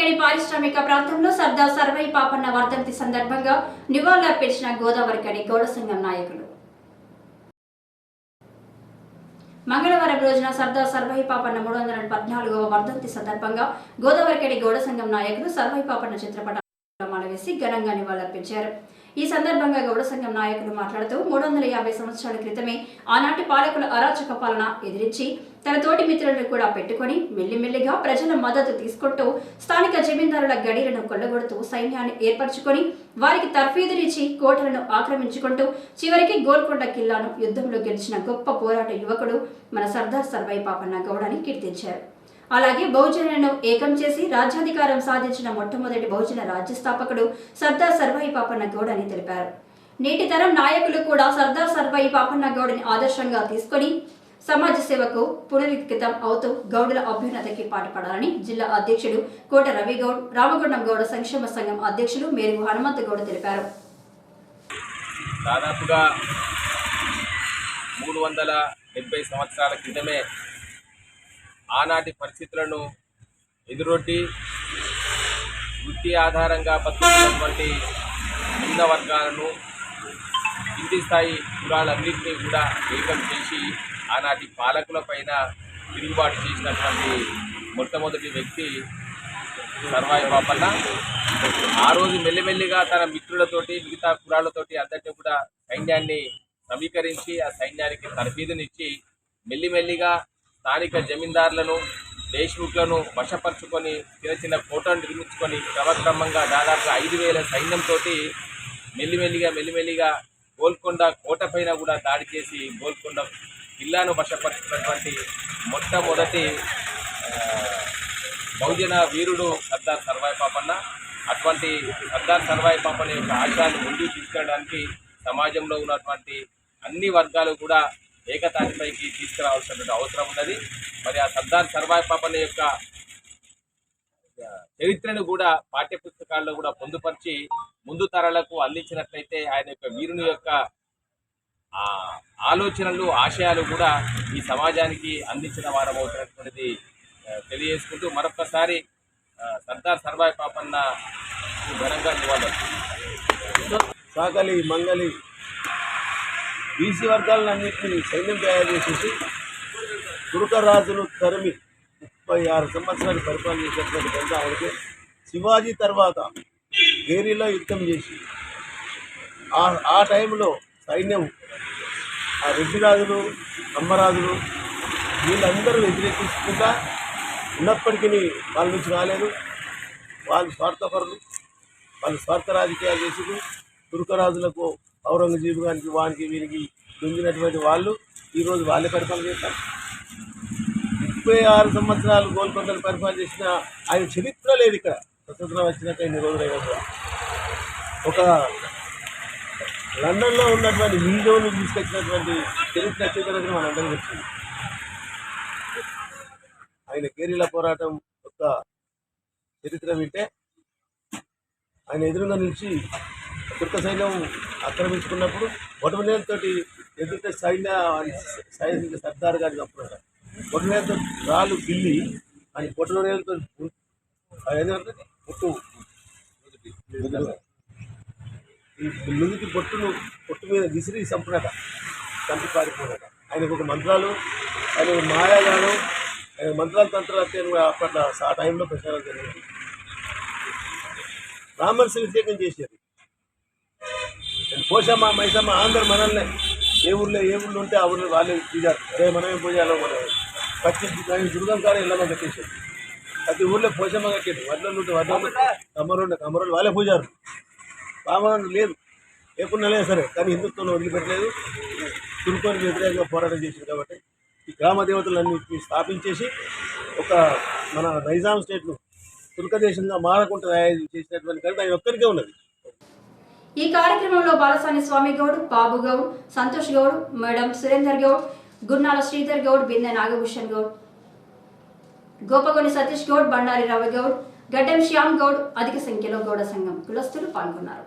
గోదావరికని పారిశ్రామిక ప్రాంతంలో సర్దార్ సర్వై పాపన్న వర్ధంతి సందర్భంగా నివాళులర్పించిన గోదావరికని గౌడ సంఘం నాయకులు. మంగళవారం రోజున సర్దార్ సర్వై పాపన్న మూడు వందల పద్నాలుగవ వర్ధంతి సందర్భంగా గోదావరికని గౌడ సంఘం నాయకులు సర్వై పాపన్న చిత్రపటాలు వేసి ఘనంగా నివాళులర్పించారు. ఈ సందర్భంగా గౌడ సంఘం నాయకులు మాట్లాడుతూ మూడు వందల యాభై సంవత్సరాల క్రితమే ఆనాటి పాలకుల అరాచక పాలన ఎదిరించి తన తోటి మిత్రులను కూడా పెట్టుకొని మెల్లిమెల్లిగా ప్రజల మద్దతు తీసుకుంటూ స్థానిక జమీందారుల గడిలను కొల్లగొడుతూ సైన్యాన్ని ఏర్పరచుకొని వారికి తర్ఫీదునిచ్చి కోటలను ఆక్రమించుకుంటూ చివరికి గోల్కొండ కిల్లాను యుద్ధంలో గెలిచిన గొప్ప పోరాట యువకుడు మన సర్దార్ సర్వై పాపన్న గౌడని కీర్తించారు. అలాగే బహుజనులను ఏకం చేసి రాజ్యాధికారం సాధించిన మొట్టమొదటి బహుజన రాజ్య స్థాపకుడు సర్దార్ సర్వాయి పాపన్న గౌడ్ అని తెలిపారు. నేటి తరం నాయకులు కూడా సర్దార్ సర్వాయి పాపన్న గౌడ్ని ఆదర్శంగా తీసుకొని సమాజ సేవకు పునరుత్కృతం అవుతూ గౌడుల అభ్యున్నతకి పాటుపడాలని జిల్లా అధ్యక్షుడు కోట రవిగౌడ్ రామగుండం గౌడ సంక్షేమ సంఘం అధ్యక్షులు మేరుగు హనుమంత గౌడ్ తెలిపారు. దాదాపుగా మూడు వందల డెబ్బై సంవత్సరాల క్రితమే ఆనాటి పరిస్థితులను ఎదురొడ్డి వృత్తి ఆధారంగా బతుకుతున్నటువంటి నిమ్న వర్గాలను కింది స్థాయి కులాలన్నింటినీ కూడా ఏకం చేసి ఆనాటి పాలకుల పైన తిరుగుబాటు చేసినటువంటి మొట్టమొదటి వ్యక్తి సర్వాయి బాపన్న. ఆ రోజు మెల్లిమెల్లిగా తన మిత్రులతోటి మిగతా కులాలతోటి అందరినీ కూడా సైన్యాన్ని సమీకరించి ఆ సైన్యానికి తరబీదునిచ్చి మెల్లిమెల్లిగా స్థానిక జమీందారులను దేశ్ముఖ్లను వశపరుచుకొని చిన్న చిన్న కోటను నిర్మించుకొని క్రమక్రమంగా దాదాపు ఐదు వేల సైన్యంతో మెల్లిమెల్లిగా మెల్లిమెల్లిగా గోల్కొండ కోట పైన కూడా దాడి చేసి గోల్కొండ జిల్లాను వశపరుచుకున్నటువంటి మొట్టమొదటి బహుజన వీరుడు సర్దార్ సర్వాయి పాపన్న. అటువంటి సర్దార్ సర్వాయి పాపన్న యొక్క ఆశయాన్ని ముందుకు తీసుకెళ్ళడానికి సమాజంలో ఉన్నటువంటి అన్ని వర్గాలు కూడా ఏకతాటిపైకి తీసుకురావాల్సినటువంటి అవసరం ఉన్నది. మరి ఆ సర్దార్ సర్వాయి పాపన్న యొక్క చరిత్రను కూడా పాఠ్య పుస్తకాల్లో కూడా పొందుపరిచి ముందు తరాలకు అందించినట్లయితే ఆయన యొక్క వీరుని యొక్క ఆలోచనలు ఆశయాలు కూడా ఈ సమాజానికి అందించిన వారం అవుతున్నటువంటిది తెలియజేసుకుంటూ మరొకసారి సర్దార్ సర్వాయి పాపన్న ఘనంగా నివాళులు సాగలి మంగలి. బీసీ వర్గాలన్నింటినీ సైన్యం తయారు చేసేసి తురుక రాజులు తరిమి ముప్పై ఆరు సంవత్సరాలు పరిపాలన చేసినటువంటి ఘనత ఆవిడకి. శివాజీ తర్వాత గేరీలో యుద్ధం చేసి ఆ ఆ టైంలో సైన్యం ఆ రెడ్డిరాజులు అమ్మరాజులు వీళ్ళందరూ వ్యతిరేకించుకుంటా ఉన్నప్పటికీ వాళ్ళ నుంచి రాలేదు. వాళ్ళు స్వార్థపరులు వాళ్ళు స్వార్థ రాజకీయాలు చేసి తుర్కరాజులకు ఔరంగజేబు గారికి వానికి వీరికి దొంగినటువంటి వాళ్ళు ఈరోజు వాళ్ళే పరిపాలన చేస్తారు. ముప్పై ఆరు సంవత్సరాలు గోల్కొండలు పరిపాలన చేసిన ఆయన చరిత్ర లేదు ఇక్కడ. స్వతంత్రం వచ్చినాక ఇన్ని రోజులైనా కూడా. ఒక లండన్లో ఉన్నటువంటి హిందువులు తీసుకొచ్చినటువంటి చరిత్ర చరిత్ర మనందరికీ వచ్చింది ఆయన కేరీల పోరాటం యొక్క చరిత్ర వింటే ఆయన ఎదురుగా నిలిచి తుర్క సైన్యం ఆక్రమించుకున్నప్పుడు బొటమనేలతో ఎదుర్కొనే సైన్య సైన్య సర్దార్ గారిని చంపుతారు బొటమనేలతో రాళ్ళు గిల్లి అని బొటమనేలతో పొట్టు ఈ ముందుకి పొట్టును పొట్టు మీద విసిరి చంపినట. చంపి పారిపోయినట ఆయనకు ఒక మంత్రాలు ఆయన ఒక మాయాగానం ఆయన మంత్రాల తంత్రాలు అంటే అప్పట్లో ఆ టైంలో ప్రచారం జరిగింది. బ్రాహ్మణ్స్ వ్యతిరేకం చేశారు. పోషమ్మ మైసమ్మ అందరు మనల్ని. ఏ ఊళ్ళో ఏ ఊళ్ళో ఉంటే ఆ ఊళ్ళో వాళ్ళే పూజారు అరే మనమే పూజాలో మన. ప్రతి దుర్గం కాడ ఇళ్ళమ్మ కట్టేసారు ప్రతి ఊళ్ళో పోషమ్మ కట్టేది వడ్లలో ఉంటే వడ్లలో కమ్మరు కమ్మరోళ్ళు వాళ్ళే పూజారు. బ్రాహ్మణులు లేదు. లేకుండా లేదు సరే. కానీ హిందుత్వంలో వదిలిపెట్టలేదు. తుర్కోనికి వ్యతిరేకంగా పోరాటం చేసింది కాబట్టి ఈ గ్రామ దేవతలన్నింటినీ స్థాపించేసి ఒక మన నైజాం స్టేట్ను తుర్క దేశంగా మారకుండా తయారు చేసినటువంటి ఘనత ఆయన ఒక్కరికే ఉన్నది. ఈ కార్యక్రమంలో బాలసాని స్వామి గౌడ్ బాబు గౌడ్ సంతోష్ గౌడ్ మేడం సురేందర్ గౌడ్ గున్నాల శ్రీధర్ గౌడ్ బిందె నాగభూషణ్ గౌడ్ గోపగొని సతీష్ గౌడ్ బండారి రవి గౌడ్ గడ్డం శ్యామ్ గౌడ్ అధిక సంఖ్యలో గౌడ సంఘం కులస్తులు పాల్గొన్నారు.